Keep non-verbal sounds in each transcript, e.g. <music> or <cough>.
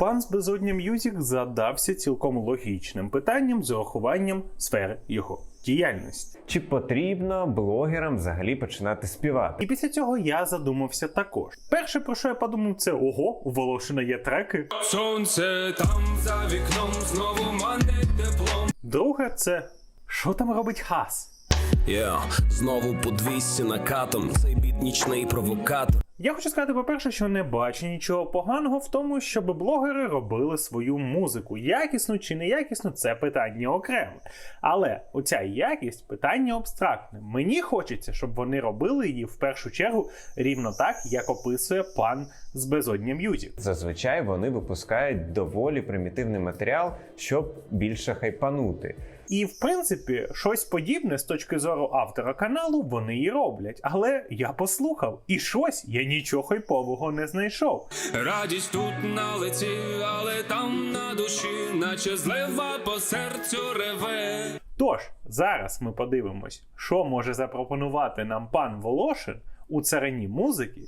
Пан з безодня М'юзік задався цілком логічним питанням з урахуванням сфери його діяльності. Чи потрібно блогерам взагалі починати співати? І після цього я задумався також. Перше, про що я подумав, це ого, у Волошина є треки. Сонце там за вікном знову манить теплом. Друге, це що там робить хас? Я знову по 200 накатом. Цей біт нічний провокатор. Я хочу сказати, по-перше, що не бачу нічого поганого в тому, щоб блогери робили свою музику. Якісно чи неякісно, це питання окреме. Але оця якість питання абстрактне. Мені хочеться, щоб вони робили її в першу чергу рівно так, як описує пан з безодня М'юзік. Зазвичай вони випускають доволі примітивний матеріал, щоб більше хайпанути. І в принципі, щось подібне з точки зору автора каналу вони і роблять. Але я послухав, і щось я нічого хайпового не знайшов. Радість тут на лиці, але там на душі, наче злива по серцю реве. Тож зараз ми подивимось, що може запропонувати нам пан Волошин у царині музики.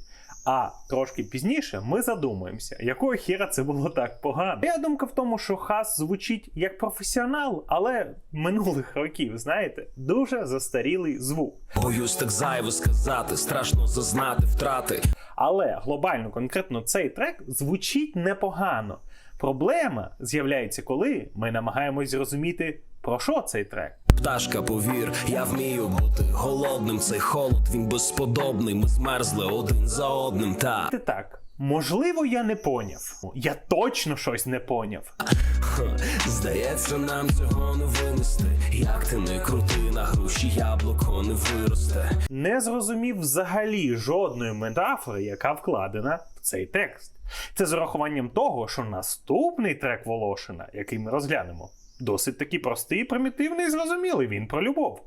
А трошки пізніше ми задумаємося, якого хіра це було так погано. Я думка в тому, що Хас звучить як професіонал, але минулих років, знаєте, дуже застарілий звук. Боюсь так зайво сказати, страшно зазнати втрати. Але глобально конкретно цей трек звучить непогано. Проблема з'являється, коли ми намагаємось зрозуміти, про що цей трек. Пташка, повір, я вмію бути голодним. Цей холод він безподобний. Ми змерзли один за одним. Та Ти так, можливо, я не поняв. Я точно щось не поняв. Ха, здається, нам цього не винести. Як ти не крути на груші, яблуко не виросте. Не зрозумів взагалі жодної метафори, яка вкладена в цей текст. Це з урахуванням того, що наступний трек Волошина, який ми розглянемо, досить таки простий, примітивний і зрозумілий. Він про любов.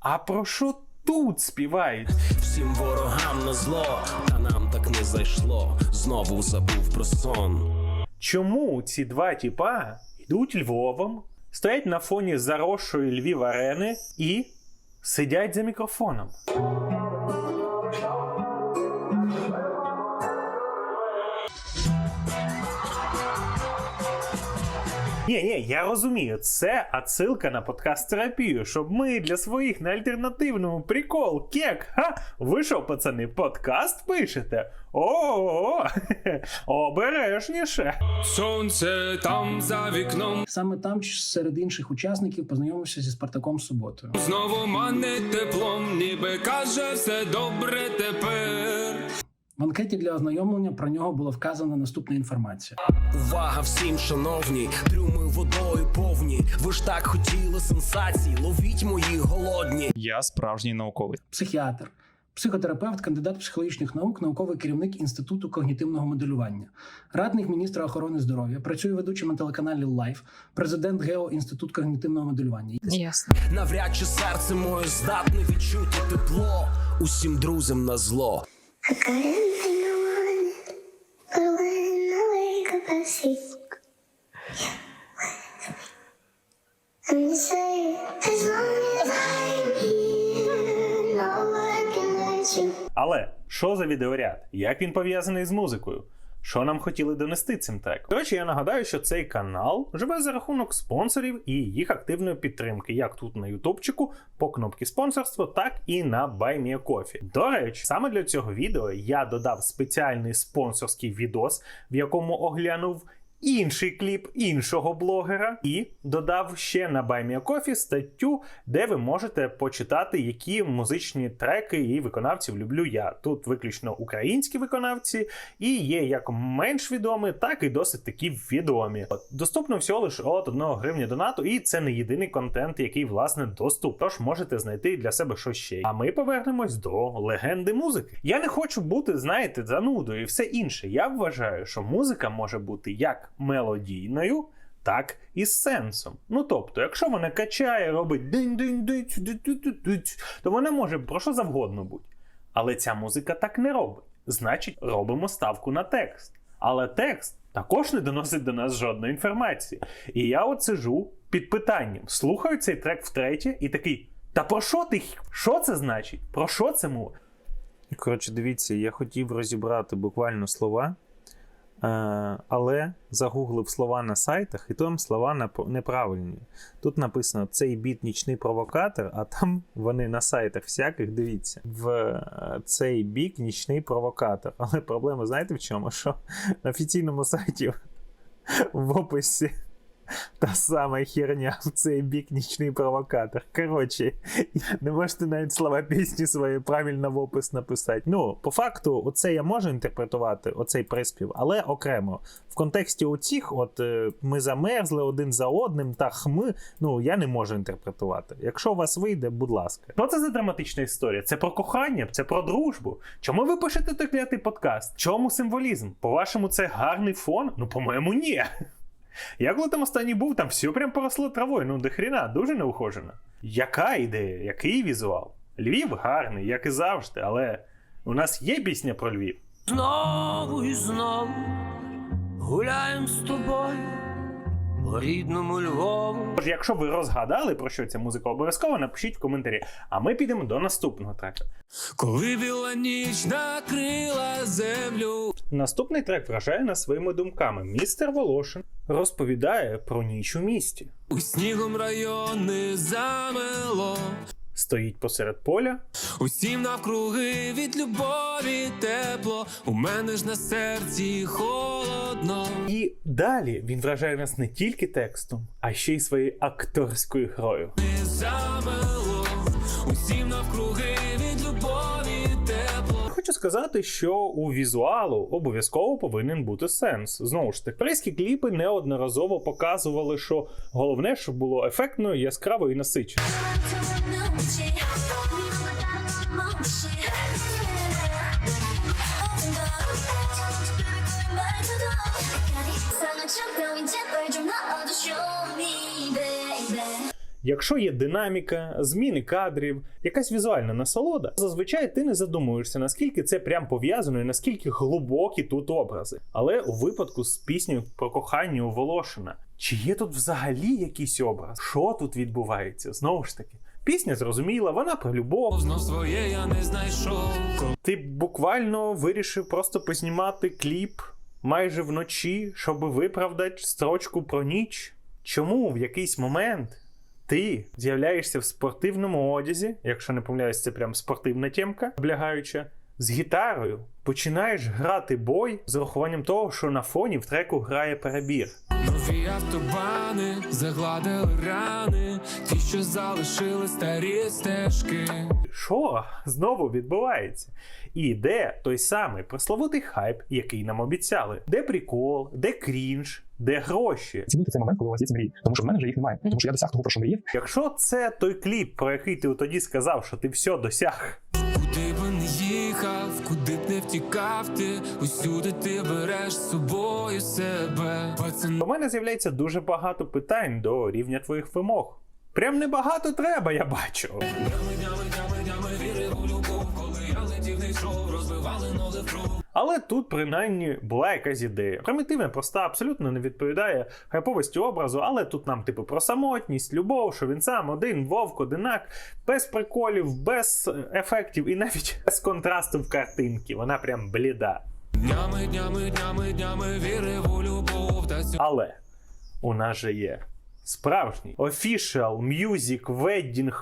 А про що тут співають? Всім ворогам на зло, та нам так не зайшло. Знову забув про сон. Чому ці два тіпа йдуть Львовом, стоять на фоні заросшої Львів арени і сидять за мікрофоном? Ні, ні, я розумію, це отсилка на подкаст терапію, щоб ми для своїх на альтернативному прикол кек. Ха! Ви що, пацани, подкаст пишете? О, <laughs> обережніше. Сонце там за вікном. Саме там серед інших учасників познайомився зі Спартаком Суботою. Знову манить теплом, ніби каже все добре тепер. В анкеті для ознайомлення про нього було вказана наступна інформація: Увага всім, шановні, трюми водою повні. Ви ж так хотіли сенсацій, ловіть мої голодні. Я справжній науковець. психіатр, психотерапевт, кандидат психологічних наук, науковий керівник інституту когнітивного моделювання, радник міністра охорони здоров'я, працює ведучим на телеканалі Лайф, президент ГЕО Інститут когнітивного моделювання. Ясно. Навряд чи серце моє здатне відчути тепло. Усім друзям на зло. Але що за відеоряд? Як він пов'язаний з музикою? Що нам хотіли донести цим треком? До речі, я нагадаю, що цей канал живе за рахунок спонсорів і їх активної підтримки, як тут на Ютубчику, по кнопці спонсорство, так і на BuyMeACoffee. До речі, саме для цього відео я додав спеціальний спонсорський відос, в якому оглянув. Інший кліп іншого блогера, і додав ще на BuyMeACoffee статтю, де ви можете почитати, які музичні треки і виконавців люблю я. Тут виключно українські виконавці, і є як менш відомі, так і досить такі відомі. От, доступно всього лише от 1 гривня донату, і це не єдиний контент, який власне доступ. Тож можете знайти для себе щось ще. А ми повернемось до легенди музики. Я не хочу бути, знаєте, занудою і все інше. Я вважаю, що музика може бути як мелодійною. Так і з сенсом. Ну тобто, якщо вона качає, робить динь динь дить то вона може про що завгодно бути. Але ця музика так не робить. Значить, робимо ставку на текст. Але текст також не доносить до нас жодної інформації. І я от сижу під питанням, слухаю цей трек втретє і такий: Та про що ти? Що це значить? Про що це мова? Коротше, дивіться, я хотів розібрати буквально слова. Е, але загуглив слова на сайтах, і там слова неправильні. Тут написано цей біт нічний провокатор, а там вони на сайтах всяких, дивіться, в е, цей бік нічний провокатор. Але проблема, знаєте в чому? Що на офіційному сайті в описі <laughs> та сама херня в цей бік нічний провокатор. Коротше, <laughs> не можете навіть слова пісні свої правильно в опис написати. Ну, по факту, оце я можу інтерпретувати, оцей приспів, але окремо. В контексті оцих, от е, ми замерзли один за одним, та хми, ну я не можу інтерпретувати. Якщо у вас вийде, будь ласка. Що це за драматична історія? Це про кохання, це про дружбу. Чому ви пишете той клятий подкаст? Чому символізм? По-вашому, це гарний фон? Ну, по-моєму, ні. Я коли там останній був, там все прям поросло травою, ну до хрена, дуже неухожено. Яка ідея, який візуал? Львів гарний, як і завжди, але у нас є пісня про Львів. Знову і знову гуляємо з тобою по рідному Львову. Тож, якщо ви розгадали, про що ця музика, обов'язково напишіть в коментарі. А ми підемо до наступного трека. Коли біла ніч накрила землю. Наступний трек вражає нас своїми думками. Містер Волошин розповідає про ніч у місті. У снігом райони замело. Стоїть посеред поля, Усім навкруги від любові тепло. У мене ж на серці холодно. І далі він вражає нас не тільки текстом, а ще й своєю акторською грою. Замело. Усім навкруги від любові тепло. Хочу сказати, що у візуалу обов'язково повинен бути сенс. Знову ж таки, корейські кліпи неодноразово показували, що головне, щоб було ефектно, яскраво і насичено. Якщо є динаміка, зміни кадрів, якась візуальна насолода, зазвичай ти не задумуєшся, наскільки це прям пов'язано і наскільки глибокі тут образи. Але у випадку з піснею про кохання у Волошина, чи є тут взагалі якийсь образ? Що тут відбувається? Знову ж таки, пісня зрозуміла, вона про любов. Знов своє я не знайшов. Ти буквально вирішив просто познімати кліп майже вночі, щоб виправдати строчку про ніч. Чому в якийсь момент ти з'являєшся в спортивному одязі, якщо не помиляюсь, це прям спортивна тємка, облягаюча, з гітарою починаєш грати бой з урахуванням того, що на фоні в треку грає перебір. Нові автобани загладили рани, ті, що залишили старі стежки. Що знову відбувається? І де той самий пресловутий хайп, який нам обіцяли? Де прикол, де крінж, де гроші? Цінуйте цей момент, коли у вас є ці мрії. Тому що в мене вже їх немає. Тому що я досяг того, про що мріяв. Якщо це той кліп, про який ти тоді сказав, що ти все досяг, Куди б не їхав, куди б не втікав ти, усюди ти береш з собою себе. Пацан у мене з'являється дуже багато питань до рівня твоїх вимог. Прям небагато треба, я бачу. Летів, не розбивали ноги в. Але тут принаймні була якась ідея. Примітивна, проста, абсолютно не відповідає хайповості образу, але тут нам, типу, про самотність, любов, що він сам один, вовк, одинак, без приколів, без ефектів і навіть <laughs> без контрасту в картинці. Вона прям бліда. Днями, днями, днями, днями вірив у любов, та сьогодні Але у нас же є справжній official music wedding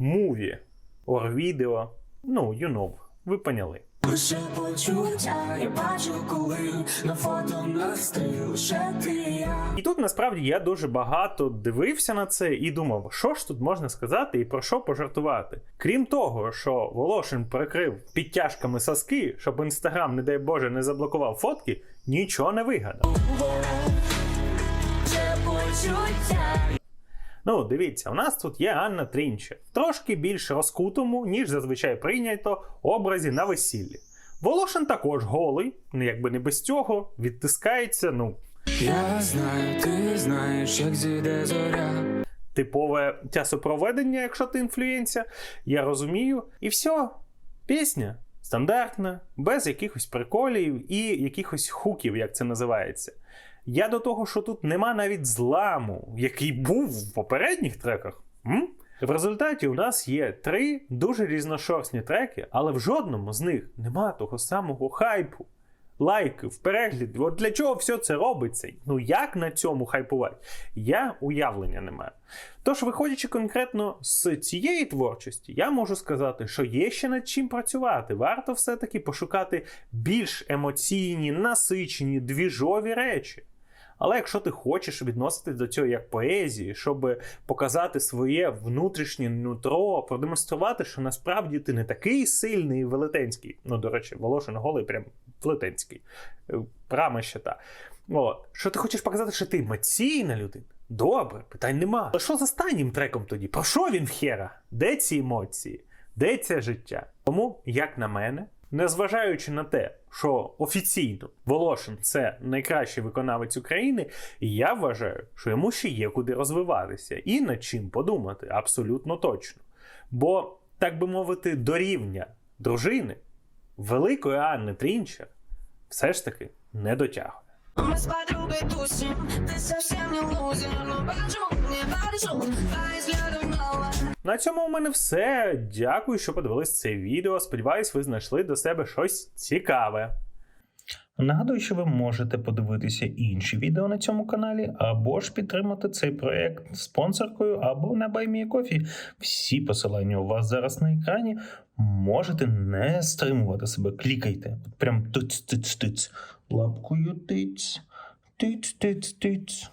movie or video. Ну, you know, ви поняли. Лише почуття, я бачу, коли на фото нас ти лише ти і я. І тут насправді я дуже багато дивився на це і думав, що ж тут можна сказати і про що пожартувати. Крім того, що Волошин прикрив підтяжками соски, щоб інстаграм, не дай Боже, не заблокував фотки, нічого не вигадав. Ну, дивіться, у нас тут є Анна Трінчер, в трошки більш розкутому, ніж зазвичай прийнято, образі на весіллі. Волошин також голий, ну якби не без цього, відтискається, ну, Я знаю, ти знаєш, як зійде зоря. типове часопроведення, якщо ти інфлюєнсер, я розумію. І все, пісня стандартна, без якихось приколів і якихось хуків, як це називається. Я до того, що тут нема навіть зламу, який був в попередніх треках. М? В результаті у нас є три дуже різношорстні треки, але в жодному з них нема того самого хайпу. лайки, в перегляді. От для чого все це робиться? Ну як на цьому хайпувати? Я уявлення не маю. Тож, виходячи конкретно з цієї творчості, я можу сказати, що є ще над чим працювати. Варто все-таки пошукати більш емоційні, насичені, двіжові речі. Але якщо ти хочеш відноситись до цього як поезії, щоб показати своє внутрішнє нутро, продемонструвати, що насправді ти не такий сильний і велетенський. Ну, до речі, Волошин голий прям велетенський. Е, Прямо ще та. От. Що ти хочеш показати, що ти емоційна людина? Добре, питань нема. Але що з останнім треком тоді? Про що він в хера? Де ці емоції? Де це життя? Тому, як на мене, незважаючи на те, що офіційно Волошин це найкращий виконавець України, я вважаю, що йому ще є куди розвиватися і над чим подумати абсолютно точно. Бо, так би мовити, до рівня дружини великої Анни Трінчер все ж таки не дотягує. Мы с подругой тусим, ты совсем не лузер Но бачу, не бачу, а взглядов мало На цьому у мене все. Дякую, що подивились це відео. Сподіваюсь, ви знайшли до себе щось цікаве. Нагадую, що ви можете подивитися інші відео на цьому каналі, або ж підтримати цей проект спонсоркою, або на BuyMeACoffee. Всі посилання у вас зараз на екрані. Можете не стримувати себе. Клікайте. Прям туць-тиць-тиць. Лапкою тиць. Тиць-тиць-тиць.